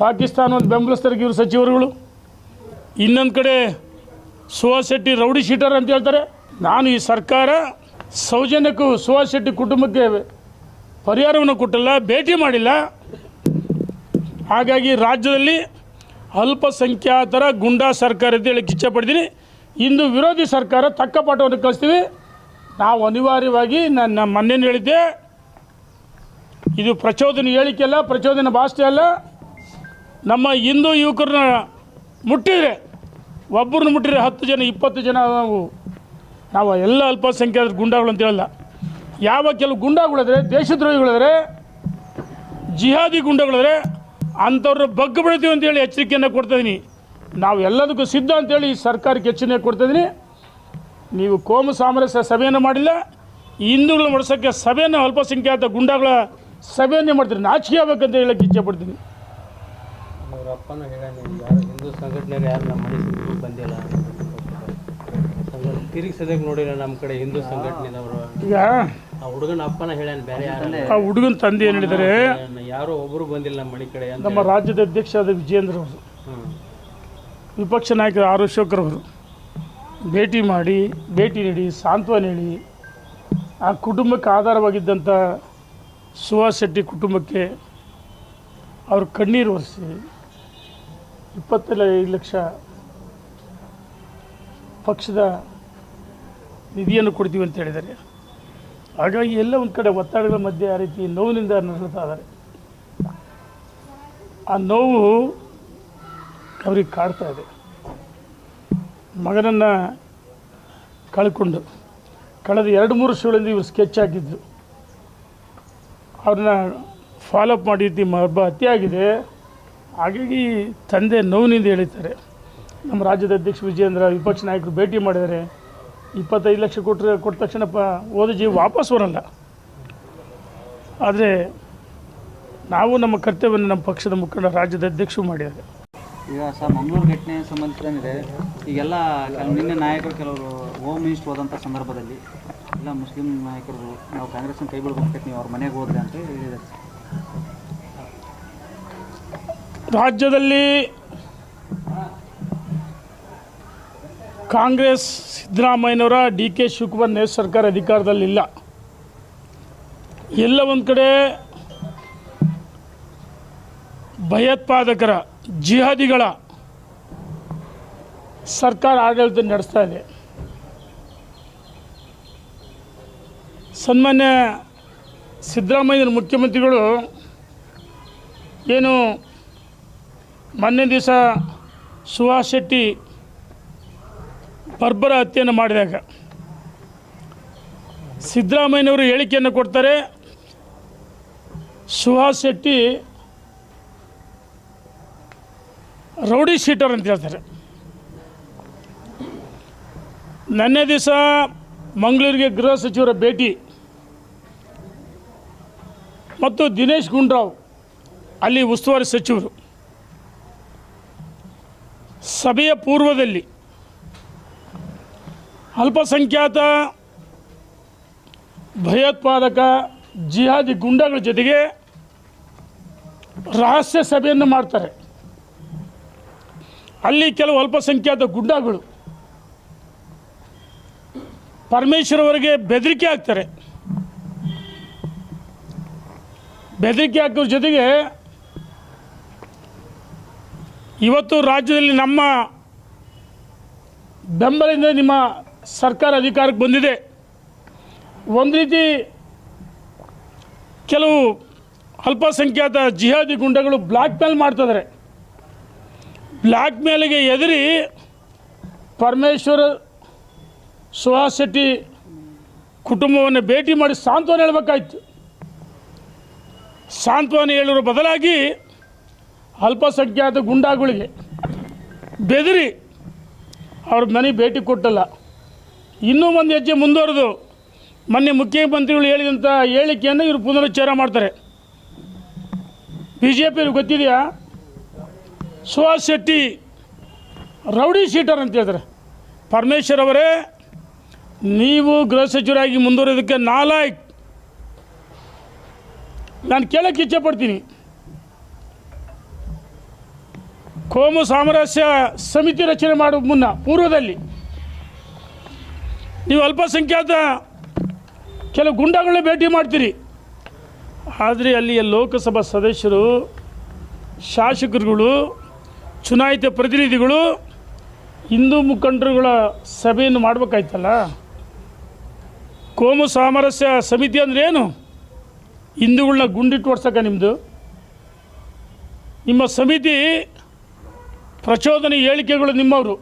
ಪಾಕಿಸ್ತಾನವನ್ನು ಬೆಂಬಲಿಸ್ತಾರೆ ಇವರು ಸಚಿವರುಗಳು. ಇನ್ನೊಂದು ಕಡೆ ಸುಹಾಸ್ ಶೆಟ್ಟಿ ರೌಡಿ ಶೀಟರ್ ಅಂತ ಹೇಳ್ತಾರೆ. ನಾನು ಈ ಸರ್ಕಾರ ಸೌಜನ್ಯಕ್ಕೂ ಸುಹಾಸ್ ಶೆಟ್ಟಿ ಕುಟುಂಬಕ್ಕೆ ಪರಿಹಾರವನ್ನು ಕೊಟ್ಟಿಲ್ಲ, ಭೇಟಿ ಮಾಡಿಲ್ಲ. ಹಾಗಾಗಿ ರಾಜ್ಯದಲ್ಲಿ ಅಲ್ಪಸಂಖ್ಯಾತರ ಗುಂಡಾ ಸರ್ಕಾರ ಅಂತ ಹೇಳಕ್ಕೆ ಇಚ್ಛೆಪಡ್ತೀನಿ ಇಂದು ವಿರೋಧಿ ಸರ್ಕಾರ ತಕ್ಕ ಪಾಠವನ್ನು ಕಳಿಸ್ತೀವಿ ನಾವು ಅನಿವಾರ್ಯವಾಗಿ ನನ್ನ ಮೊನ್ನೆ ಹೇಳಿದ್ದೆ. ಇದು ಪ್ರಚೋದನೆ ಹೇಳಿಕೆ ಅಲ್ಲ ಪ್ರಚೋದನೆ ಭಾಷೆ ಅಲ್ಲ. ನಮ್ಮ ಹಿಂದೂ ಯುವಕರನ್ನ ಮುಟ್ಟಿದರೆ ಒಬ್ಬರನ್ನ ಮುಟ್ಟಿದರೆ ಹತ್ತು ಜನ, ಇಪ್ಪತ್ತು ಜನ ನಾವು ನಾವು ಎಲ್ಲ ಅಲ್ಪಸಂಖ್ಯಾತರ ಗುಂಡಾಗಳು ಅಂತ ಹೇಳಲ್ಲ. ಯಾವ ಕೆಲವು ಗುಂಡಾಗಳಿದ್ರೆ, ದೇಶದ್ರೋಹಿಗಳಿದ್ರೆ, ಜಿಹಾದಿ ಗುಂಡಗಳಿದ್ರೆ, ಅಂಥವ್ರನ್ನ ಬಗ್ಗೆ ಬಿಡ್ತೀವಿ ಅಂತೇಳಿ ಎಚ್ಚರಿಕೆಯನ್ನು ಕೊಡ್ತಾಯಿದ್ದೀನಿ ನಾವು ಎಲ್ಲದಕ್ಕೂ ಸಿದ್ಧ ಅಂತೇಳಿ ಈ ಸರ್ಕಾರಕ್ಕೆ ಎಚ್ಚರಿಕೆ ಕೊಡ್ತಾಯಿದ್ದೀನಿ ನೀವು ಕೋಮು ಸಾಮರಸ್ಯ ಸಭೆಯನ್ನು ಮಾಡಿಲ್ಲ, ಹಿಂದೂಗಳನ್ನ ಮಡಿಸೋಕ್ಕೆ ಸಭೆಯನ್ನು ಅಲ್ಪಸಂಖ್ಯಾತ ಗುಂಡಾಗಳ ಸಭೆಯನ್ನೇ ಮಾಡ್ತೀರಿ. ನಾಚಿಕೆ ಆಗ್ಬೇಕಂತ ಹೇಳಕ್ಕೆ ಇಚ್ಛೆ ಪಡ್ತೀನಿ. ಅವ್ರ ಅಪ್ಪನ ಹೇಳ್ಯಾನ ಯಾರು ಹಿಂದೂ ಸಂಘಟನೆಯವ್ರು ಯಾರು? ನಮ್ಮ ಮನೆ ಸುತ್ತಲೂ ಬಂದಿಲ್ಲ. ತಿರುಗಿ ಸದ್ಯಕ್ಕೆ ನೋಡಿಲ್ಲ ನಮ್ಮ ಕಡೆ ಹಿಂದೂ ಸಂಘಟನೆಯವರು ಈಗ ಆ ಹುಡುಗನ ಅಪ್ಪನ ಹೇಳ್ಯಾನ ಬೇರೆ ಯಾರಲ್ಲ ಆ ಹುಡುಗನ ತಂದೆ ಏನು ಹೇಳಿದರೆ? ಯಾರು ಒಬ್ಬರು ಬಂದಿಲ್ಲ ನಮ್ಮ ಮನೆ ಕಡೆ ಅಂತ ನಮ್ಮ ರಾಜ್ಯದ ಅಧ್ಯಕ್ಷರಾದ ವಿಜೇಂದ್ರ ಅವರು ವಿಪಕ್ಷ ನಾಯಕರು ಆರ್ ಅಶೋಕ್ರವರು ಭೇಟಿ ಮಾಡಿ ಭೇಟಿ ನೀಡಿ ಸಾಂತ್ವನ ಹೇಳಿ ಆ ಕುಟುಂಬಕ್ಕೆ ಆಧಾರವಾಗಿದ್ದಂಥ ಸುಹಾಸ್ ಶೆಟ್ಟಿ ಕುಟುಂಬಕ್ಕೆ ಅವರು ಕಣ್ಣೀರು ಒರೆಸಿ ಇಪ್ಪತ್ತೈದು ಲಕ್ಷ ಪಕ್ಷದ ನಿಧಿಯನ್ನು ಕೊಡ್ತೀವಿ ಅಂತ ಹೇಳಿದ್ದಾರೆ. ಹಾಗಾಗಿ ಎಲ್ಲ ಒಂದು ಕಡೆ ಒತ್ತಡಗಳ ಮಧ್ಯೆ ಆ ರೀತಿ ನೋವಿನಿಂದ ನಡೆಸ್ತಾ ಇದ್ದಾರೆ. ಆ ನೋವು ಅವ್ರಿಗೆ ಕಾಡ್ತಾ ಇದೆ. ಮಗನನ್ನು ಕಳ್ಕೊಂಡು ಕಳೆದ ಎರಡು ಮೂರು ವರ್ಷಗಳಿಂದ ಇವರು ಸ್ಕೆಚ್ ಹಾಕಿದ್ರು. ಅವ್ರನ್ನ ಫಾಲೋಅಪ್ ಮಾಡಿ ಒಬ್ಬ ಹತ್ಯೆ ಆಗಿದೆ. ಹಾಗಾಗಿ ತಂದೆ ನೋವಿನಿಂದ ಹೇಳಿದ್ದಾರೆ. ನಮ್ಮ ರಾಜ್ಯದ ಅಧ್ಯಕ್ಷ ವಿಜೇಂದ್ರ ವಿಪಕ್ಷ ನಾಯಕರು ಭೇಟಿ ಮಾಡಿದರೆ ಇಪ್ಪತ್ತೈದು ಲಕ್ಷ ಕೊಟ್ಟರೆ ಕೊಟ್ಟ ತಕ್ಷಣ ಪ ಓದ ಜೀವ ವಾಪಸ್ ಬರಲ್ಲ. ಆದರೆ ನಾವು ನಮ್ಮ ಕರ್ತವ್ಯವನ್ನು ನಮ್ಮ ಪಕ್ಷದ ಮುಖಂಡ ರಾಜ್ಯದ ಅಧ್ಯಕ್ಷರು ಮಾಡಿದ್ದಾರೆ. ಈಗ ಸರ್, ಮಂಗಳೂರು ಘಟನೆ ಸಂಬಂಧಿಸಿದಂಗೆ ಈಗೆಲ್ಲ ನಿನ್ನೆ ನಾಯಕರು, ಕೆಲವರು ಹೋಮ್ ಮಿನಿಸ್ಟರ್ ಹೋದಂಥ ಸಂದರ್ಭದಲ್ಲಿ ಎಲ್ಲ ಮುಸ್ಲಿಂ ನಾಯಕರು, ನಾವು ಕಾಂಗ್ರೆಸ್ನ ಕೈ ಬಿಡ್ಬೇಕು ನೀವು ಅವ್ರ ಮನೆಗೆ ಹೋದ್ರೆ ಅಂತ ಹೇಳಿದ್ದಾರೆ. ರಾಜ್ಯದಲ್ಲಿ ಕಾಂಗ್ರೆಸ್ ಸಿದ್ದರಾಮಯ್ಯನವರ ಡಿ ಕೆ ಶಿವಕುಮಾರ್ ನೇತೃ ಸರ್ಕಾರ ಅಧಿಕಾರದಲ್ಲಿಲ್ಲ ಎಲ್ಲ ಒಂದು ಕಡೆ ಭಯೋತ್ಪಾದಕರ ಜಿಹಾದಿಗಳ ಸರ್ಕಾರ ಆಡಳಿತ ನಡೆಸ್ತಾ ಇದೆ. ಸನ್ಮಾನ್ಯ ಸಿದ್ದರಾಮಯ್ಯನ ಮುಖ್ಯಮಂತ್ರಿಗಳು ಏನು ಮೊನ್ನೆ ದಿವಸ ಸುಹಾಸ್ ಶೆಟ್ಟಿ ಬರ್ಬರ ಹತ್ಯೆಯನ್ನು ಮಾಡಿದಾಗ ಸಿದ್ದರಾಮಯ್ಯನವರು ಹೇಳಿಕೆಯನ್ನು ಕೊಡ್ತಾರೆ, ಸುಹಾಸ್ ಶೆಟ್ಟಿ ರೌಡಿ ಶೀಟರ್ ಅಂತ ಹೇಳ್ತಾರೆ. ನೆನ್ನೆ ದಿವಸ ಮಂಗಳೂರಿಗೆ ಗೃಹ ಸಚಿವರ ಭೇಟಿ ಮತ್ತು ದಿನೇಶ್ ಗುಂಡ್ರಾವ್, ಅಲ್ಲಿ ಉಸ್ತುವಾರಿ ಸಚಿವರು ಸಭೆಯ ಪೂರ್ವದಲ್ಲಿ ಅಲ್ಪಸಂಖ್ಯಾತ ಭಯೋತ್ಪಾದಕ ಜಿಹಾದಿ ಗುಂಡಗಳ ಜೊತೆಗೆ ರಹಸ್ಯ ಸಭೆಯನ್ನು ಮಾಡ್ತಾರೆ. ಅಲ್ಲಿ ಕೆಲವು ಅಲ್ಪಸಂಖ್ಯಾತ ಗುಂಡಗಳು ಪರಮೇಶ್ವರ್ ಅವರಿಗೆ ಬೆದರಿಕೆ ಹಾಕ್ತಾರೆ. ಬೆದರಿಕೆ ಹಾಕೋ ಜೊತೆಗೆ ಇವತ್ತು ರಾಜ್ಯದಲ್ಲಿ ನಮ್ಮ ಬೆಂಬಲದಿಂದ ನಿಮ್ಮ ಸರ್ಕಾರ ಅಧಿಕಾರಕ್ಕೆ ಬಂದಿದೆ. ಒಂದು ರೀತಿ ಕೆಲವು ಅಲ್ಪಸಂಖ್ಯಾತ ಜಿಹಾದಿ ಗುಂಡಗಳು ಬ್ಲ್ಯಾಕ್ ಮೇಲ್ ಮಾಡ್ತಿದ್ದಾರೆ ಬ್ಲ್ಯಾಕ್ ಮೇಲಿಗೆ ಎದುರಿ ಪರಮೇಶ್ವರ ಸುಹಾಸ್ ಶೆಟ್ಟಿ ಕುಟುಂಬವನ್ನು ಭೇಟಿ ಮಾಡಿ ಸಾಂತ್ವನ ಹೇಳಬೇಕಾಯ್ತು. ಸಾಂತ್ವನ ಹೇಳೋರ ಬದಲಾಗಿ ಅಲ್ಪಸಂಖ್ಯಾತ ಗುಂಡಾಗಳಿಗೆ ಬೆದರಿ ಅವ್ರ ಮನೆ ಭೇಟಿ ಕೊಟ್ಟಲ್ಲ. ಇನ್ನೂ ಒಂದು ಹೆಜ್ಜೆ ಮುಂದುವರೆದು ಮೊನ್ನೆ ಮುಖ್ಯಮಂತ್ರಿಗಳು ಹೇಳಿದಂಥ ಹೇಳಿಕೆಯನ್ನು ಇವರು ಪುನರುಚ್ಚಾರ ಮಾಡ್ತಾರೆ. ಬಿ ಜೆ ಪಿಯವ್ರಿಗೆ ಗೊತ್ತಿದೆಯಾ? ಸುಹಾಸ್ ಶೆಟ್ಟಿ ರೌಡಿ ಶೀಟರ್ ಅಂತ ಹೇಳ್ತಾರೆ. ಪರಮೇಶ್ವರ್ ಅವರೇ, ನೀವು ಗೃಹ ಸಚಿವರಾಗಿ ಮುಂದುವರೆಯೋದಕ್ಕೆ ನಾಲಾಯಕ್. ನಾನು ಕೇಳೋಕ್ಕೆ ಇಚ್ಛೆ ಪಡ್ತೀನಿ. ಕೋಮು ಸಾಮರಸ್ಯ ಸಮಿತಿ ರಚನೆ ಮಾಡುವ ಮುನ್ನ ಪೂರ್ವದಲ್ಲಿ ನೀವು ಅಲ್ಪಸಂಖ್ಯಾತ ಕೆಲವು ಗುಂಡಗಳನ್ನ ಭೇಟಿ ಮಾಡ್ತೀರಿ. ಆದರೆ ಅಲ್ಲಿಯ ಲೋಕಸಭಾ ಸದಸ್ಯರು, ಶಾಸಕರುಗಳು, ಚುನಾಯಿತ ಪ್ರತಿನಿಧಿಗಳು, ಹಿಂದೂ ಮುಖಂಡರುಗಳ ಸಭೆಯನ್ನು ಮಾಡಬೇಕಾಯ್ತಲ್ಲ? ಕೋಮು ಸಾಮರಸ್ಯ ಸಮಿತಿ ಅಂದರೆ ಏನು? ಹಿಂದೂಗಳನ್ನ ಗುಂಡಿಟ್ಟು ಓಡ್ಸಕ್ಕ ನಿಮ್ಮದು ನಿಮ್ಮ ಸಮಿತಿ ಪ್ರಚೋದನೆ ಹೇಳಿಕೆಗಳು ನಿಮ್ಮವರು.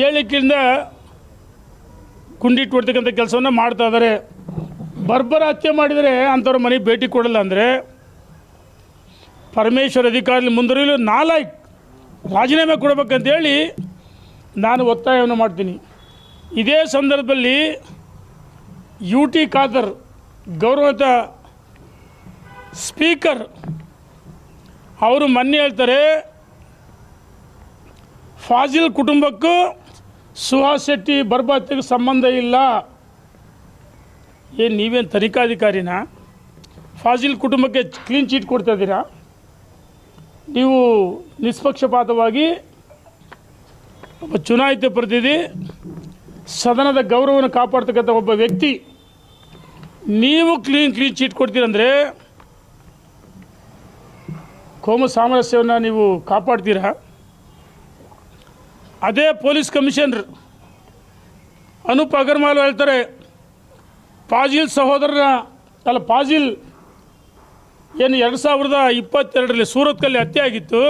ಹೇಳಿಕೆಯಿಂದ ಹೊಡ್ತಕ್ಕಂಥ ಕೆಲಸವನ್ನು ಮಾಡ್ತಾ ಇದ್ದಾರೆ. ಬರ್ಬರ ಹತ್ಯೆ ಮಾಡಿದರೆ ಅಂಥವ್ರ ಮನೆಗೆ ಭೇಟಿ ಕೊಡಲ್ಲ ಅಂದರೆ ಪರಮೇಶ್ವರ್ ಅಧಿಕಾರಿ ಮುಂದುವರಿಯಲು ನಾಲ್ಕು ರಾಜೀನಾಮೆ ಕೊಡಬೇಕಂತೇಳಿ ನಾನು ಒತ್ತಾಯವನ್ನು ಮಾಡ್ತೀನಿ. ಇದೇ ಸಂದರ್ಭದಲ್ಲಿ ಯು ಟಿ ಖಾದರ್ ಗೌರವಿತ ಸ್ಪೀಕರ್ ಅವರು ಮೊನ್ನೆ ಹೇಳ್ತಾರೆ ಫಾಜಿಲ್ ಕುಟುಂಬಕ್ಕೂ ಸುಹಾಸ್ ಶೆಟ್ಟಿ ಬರ್ಬಾತಿಗೆ ಸಂಬಂಧ ಇಲ್ಲ. ಏನು, ನೀವೇನು ತನಿಖಾಧಿಕಾರಿನ? ಫಾಜಿಲ್ ಕುಟುಂಬಕ್ಕೆ ಕ್ಲೀನ್ ಚೀಟ್ ಕೊಡ್ತಾ ಇದ್ದೀರಾ? ನೀವು ನಿಷ್ಪಕ್ಷಪಾತವಾಗಿ ಒಬ್ಬ ಚುನಾಯಿತ ಪ್ರತಿನಿಧಿ, ಸದನದ ಗೌರವವನ್ನು ಕಾಪಾಡ್ತಕ್ಕಂಥ ಒಬ್ಬ ವ್ಯಕ್ತಿ, ನೀವು ಕ್ಲೀನ್ ಕ್ಲೀನ್ ಚೀಟ್ ಕೊಡ್ತೀರಂದರೆ ಕೋಮು ಸಾಮರಸ್ಯವನ್ನು ನೀವು ಕಾಪಾಡ್ತೀರಾ? ಅದೇ ಪೊಲೀಸ್ ಕಮಿಷನರ್ ಅನೂಪ್ ಅಗರ್ವಾಲ್ ಹೇಳ್ತಾರೆ ಪಾಜಿಲ್ ಸಹೋದರನ, ಅಲ್ಲ ಪಾಜಿಲ್ ಏನು ಎರಡು ಸಾವಿರದ ಇಪ್ಪತ್ತೆರಡರಲ್ಲಿ ಸೂರತ್ಕಲ್ಲಿ ಹತ್ಯೆ ಆಗಿತ್ತು.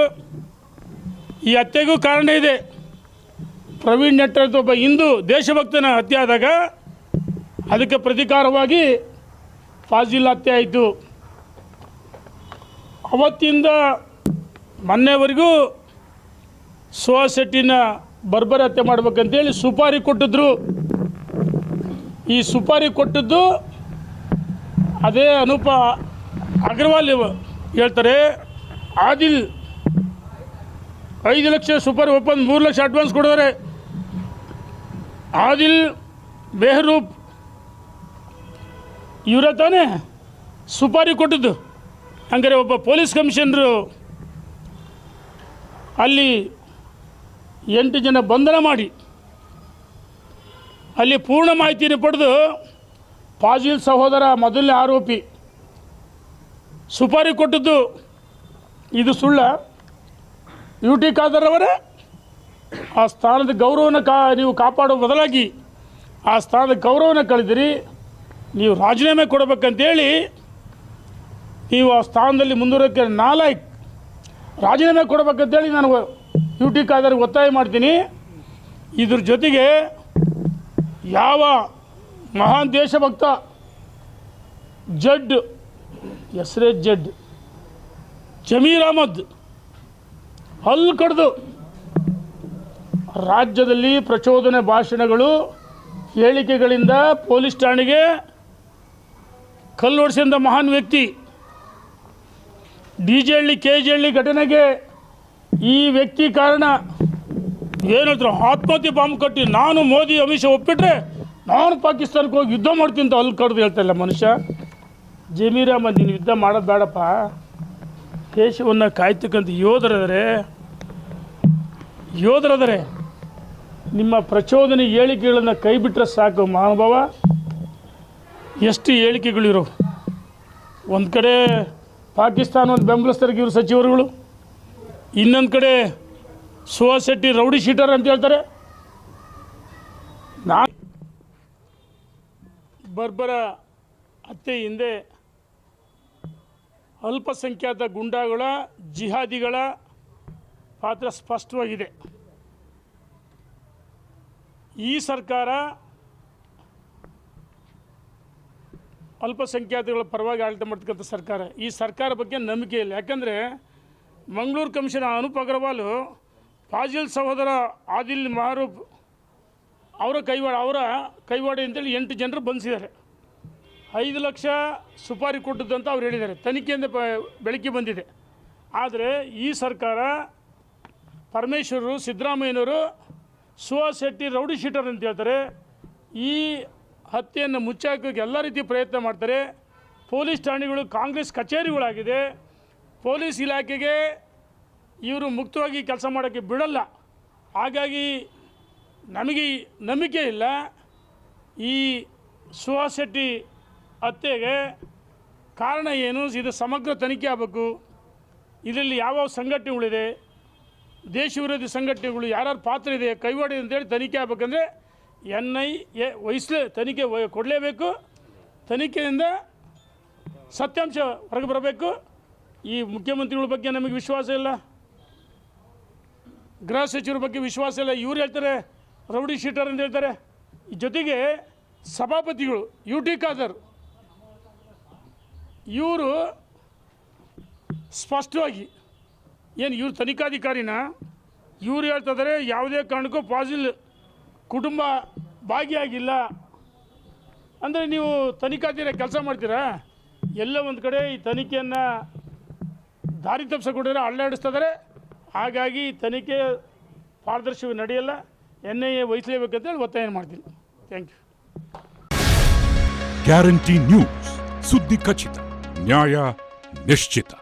ಈ ಹತ್ಯೆಗೂ ಕಾರಣ ಇದೆ. ಪ್ರವೀಣ್ ನೆಟ್ಟರ್ ಅಂತ ಒಬ್ಬ ಹಿಂದೂ ದೇಶಭಕ್ತನ ಹತ್ಯೆ ಆದಾಗ ಅದಕ್ಕೆ ಪ್ರತೀಕಾರವಾಗಿ ಫಾಜಿಲ್ ಹತ್ಯೆ ಆಯಿತು. ಅವತ್ತಿಂದ ಮೊನ್ನೆವರೆಗೂ ಸುಹಾಸ್ ಶೆಟ್ಟಿನ ಬರ್ಬರ್ ಹತ್ಯೆ ಮಾಡ್ಬೇಕಂತೇಳಿ ಸುಪಾರಿ ಕೊಟ್ಟಿದ್ರು. ಈ ಸುಪಾರಿ ಕೊಟ್ಟಿದ್ದು ಅದೇ ಅನೂಪ ಅಗ್ರವಾಲ್ ಹೇಳ್ತಾರೆ, ಆದಿಲ್ ಐದು ಲಕ್ಷ ಸುಪಾರಿ ಒಪ್ಪಂದ, ಮೂರು ಲಕ್ಷ ಅಡ್ವಾನ್ಸ್ ಕೊಡಿದ್ದಾರೆ. ಆದಿಲ್ ಬೆಹರೂಪ್ ಇವರ ತಾನೇ ಸುಪಾರಿ ಕೊಟ್ಟಿದ್ದು. ಹಂಗಾರೆ ಒಬ್ಬ ಪೊಲೀಸ್ ಕಮಿಷನರು ಅಲ್ಲಿ ಎಂಟು ಜನ ಬಂಧನ ಮಾಡಿ ಅಲ್ಲಿ ಪೂರ್ಣ ಮಾಹಿತಿಯನ್ನು ಪಡೆದು ಫಾಜಿಲ್ ಸಹೋದರ ಮೊದಲನೇ ಆರೋಪಿ ಸುಪಾರಿ ಕೊಟ್ಟದ್ದು ಇದು ಸುಳ್ಳ. ಯು ಟಿ ಖಾದರ್ವರೇ ಆ ಸ್ಥಾನದ ಗೌರವನ ಕಾ, ನೀವು ಕಾಪಾಡೋ ಬದಲಾಗಿ ಆ ಸ್ಥಾನದ ಗೌರವನ ಕಳೆದಿರಿ, ನೀವು ರಾಜೀನಾಮೆ ಕೊಡಬೇಕಂತೇಳಿ ನೀವು ಆ ಸ್ಥಾನದಲ್ಲಿ ಮುಂದುವರೋಕ್ಕೆ ನಾಲ್ಕು ರಾಜೀನಾಮೆ ಕೊಡಬೇಕಂತೇಳಿ ನಾನು ಯು ಟಿ ಖಾದರ್ಗೆ ಒತ್ತಾಯ ಮಾಡ್ತೀನಿ. ಇದ್ರ ಜೊತೆಗೆ ಯಾವ ಮಹಾನ್ ದೇಶಭಕ್ತ ಜಡ್ ಹೆಸರೇ ಜಡ್, ಜಮೀರ್ ಅಹಮದ್ ಹಲ್ಲು ಕಡ್ದು ರಾಜ್ಯದಲ್ಲಿ ಪ್ರಚೋದನೆ ಭಾಷಣಗಳು, ಹೇಳಿಕೆಗಳಿಂದ ಪೊಲೀಸ್ ಠಾಣೆಗೆ ಕಲ್ಲೊಡಿಸಿದ ಮಹಾನ್ ವ್ಯಕ್ತಿ, D J Halli, K G Halli ಘಟನೆಗೆ ಈ ವ್ಯಕ್ತಿ ಕಾರಣ ಏನು ಹೇಳ್ತಾರೆ ಆತ್ಮಹತ್ಯೆ ಬಾಂಬ್ ಕಟ್ಟಿ ನಾನು ಮೋದಿ ಅಮಿತ್ ಶಾ ಒಪ್ಪಿಟ್ರೆ ನಾನು ಪಾಕಿಸ್ತಾನಕ್ಕೆ ಹೋಗಿ ಯುದ್ಧ ಮಾಡ್ತೀನಿ ಅಂತ ಅಲ್ಲಿ ಕಡ್ದು ಹೇಳ್ತಾಯಿಲ್ಲ ಮನುಷ್ಯ. ಜಮೀರ್ ನೀನು ಯುದ್ಧ ಮಾಡೋದು ಬೇಡಪ್ಪ. ದೇಶವನ್ನು ಕಾಯ್ತಕ್ಕಂಥ ಯೋಧರದರೆ ಯೋಧರದರೆ ನಿಮ್ಮ ಪ್ರಚೋದನೆ ಹೇಳಿಕೆಗಳನ್ನು ಕೈಬಿಟ್ರೆ ಸಾಕು ಮಹಾನುಭಾವ. ಎಷ್ಟು ಹೇಳಿಕೆಗಳಿರೋ ಒಂದು ಕಡೆ ಪಾಕಿಸ್ತಾನವನ್ನು ಬೆಂಬಲಿಸ್ತಾರೆ ಇವರು ಸಚಿವರುಗಳು. ಇನ್ನೊಂದು ಕಡೆ ಸುಹಾಸ್ ಶೆಟ್ಟಿ ರೌಡಿ ಶೀಟರ್ ಅಂತ ಹೇಳ್ತಾರೆ. ನಾನು ಬರ್ಬರ ಹತ್ಯೆ ಹಿಂದೆ ಅಲ್ಪಸಂಖ್ಯಾತ ಗುಂಡಾಗಳ, ಜಿಹಾದಿಗಳ ಪಾತ್ರ ಸ್ಪಷ್ಟವಾಗಿದೆ. ಈ ಸರ್ಕಾರ ಅಲ್ಪಸಂಖ್ಯಾತಗಳ ಪರವಾಗಿ ಆಡಳಿತ ಮಾಡ್ತಕ್ಕಂಥ ಸರ್ಕಾರ. ಈ ಸರ್ಕಾರ ಬಗ್ಗೆ ನಂಬಿಕೆ ಇಲ್ಲ. ಯಾಕಂದರೆ ಮಂಗಳೂರು ಕಮಿಷನ್ ಅನೂಪ್ ಅಗರ್ವಾಲು, ಫಾಜಿಲ್ ಸಹೋದರ ಆದಿಲ್ ಮಹರೂಬ್ ಅವರ ಕೈವಾಡ ಅವರ ಕೈವಾಡ ಅಂತೇಳಿ ಎಂಟು ಜನರು ಬಂಧಿಸಿದ್ದಾರೆ. ಐದು ಲಕ್ಷ ಸುಪಾರಿ ಕೊಟ್ಟದ್ದು ಅಂತ ಅವ್ರು ಹೇಳಿದ್ದಾರೆ. ತನಿಖೆಯಿಂದ ಪ ಬೆಳಕಿಗೆ ಬಂದಿದೆ. ಆದರೆ ಈ ಸರ್ಕಾರ ಪರಮೇಶ್ವರರು, ಸಿದ್ದರಾಮಯ್ಯನವರು ಸುಹಾಸ್ ಶೆಟ್ಟಿ ರೌಡಿ ಶೀಟರ್ ಅಂತ ಹೇಳ್ತಾರೆ. ಈ ಹತ್ಯೆಯನ್ನು ಮುಚ್ಚಾಕೋಕ್ಕೆ ಎಲ್ಲ ರೀತಿ ಪ್ರಯತ್ನ ಮಾಡ್ತಾರೆ. ಪೊಲೀಸ್ ಠಾಣೆಗಳು, ಕಾಂಗ್ರೆಸ್ ಕಚೇರಿಗಳಾಗಿದೆ. ಪೊಲೀಸ್ ಇಲಾಖೆಗೆ ಇವರು ಮುಕ್ತವಾಗಿ ಕೆಲಸ ಮಾಡೋಕ್ಕೆ ಬಿಡಲ್ಲ. ಹಾಗಾಗಿ ನಮಗೆ ನಂಬಿಕೆ ಇಲ್ಲ. ಈ ಸುಹಾಸ್ ಶೆಟ್ಟಿ ಹತ್ಯೆಗೆ ಕಾರಣ ಏನು? ಇದು ಸಮಗ್ರ ತನಿಖೆ ಆಗಬೇಕು. ಇದರಲ್ಲಿ ಯಾವ ಸಂಘಟನೆಗಳಿದೆ? ದೇಶ ವಿರೋಧಿ ಸಂಘಟನೆಗಳು ಯಾರ್ಯಾರು ಪಾತ್ರ ಇದೆ? ಕೈವಾಡಿ ಅಂತೇಳಿ ತನಿಖೆ ಆಗಬೇಕಂದ್ರೆ ಎನ್ ಐ ಎ ವಹಿಸಲೇ ತನಿಖೆ ಕೊಡಲೇಬೇಕು. ತನಿಖೆಯಿಂದ ಸತ್ಯಾಂಶ ಹೊರಗೆ ಬರಬೇಕು. ಈ ಮುಖ್ಯಮಂತ್ರಿಗಳ ಬಗ್ಗೆ ನಮಗೆ ವಿಶ್ವಾಸ ಇಲ್ಲ. ಗೃಹ ಸಚಿವರ ಬಗ್ಗೆ ವಿಶ್ವಾಸ ಇಲ್ಲ. ಇವ್ರು ಹೇಳ್ತಾರೆ, ರೌಡಿ ಶೀಟರ್ ಅಂತ ಹೇಳ್ತಾರೆ. ಜೊತೆಗೆ ಸಭಾಪತಿಗಳು, ಯು ಟಿ ಖಾದರ್, ಇವರು ಸ್ಪಷ್ಟವಾಗಿ, ಏನು ಇವ್ರ ತನಿಖಾಧಿಕಾರಿನ? ಇವ್ರು ಹೇಳ್ತಿದ್ದಾರೆ ಯಾವುದೇ ಕಾರಣಕ್ಕೂ ಪಾಸಿಲ್ ಕುಟುಂಬ ಭಾಗಿಯಾಗಿಲ್ಲ. ಅಂದರೆ ನೀವು ತನಿಖಾಧಿಕಾರಿ ಕೆಲಸ ಮಾಡ್ತೀರಾ? ಎಲ್ಲ ಒಂದು ಕಡೆ ಈ ತನಿಖೆಯನ್ನು ದಾರಿ ತಪ್ಪಿಸಿಕೊಂಡಿದ್ರೆ ಅಳ್ಳಾಡಿಸ್ತಿದ್ದಾರೆ ಹಾಗಾಗಿ ತನಿಖೆ ಪಾರದರ್ಶಿ ನಡೆಯಲ್ಲ. ಎನ್ ಐ ಎ ವಹಿಸಲೇಬೇಕಂತೇಳಿ ಒತ್ತಾಯ ಮಾಡ್ತೀನಿ. ಥ್ಯಾಂಕ್ ಯು ಗ್ಯಾರಂಟಿ ನ್ಯೂಸ್ ಸುದ್ದಿ ಖಚಿತ, ನ್ಯಾಯ ನಿಶ್ಚಿತ.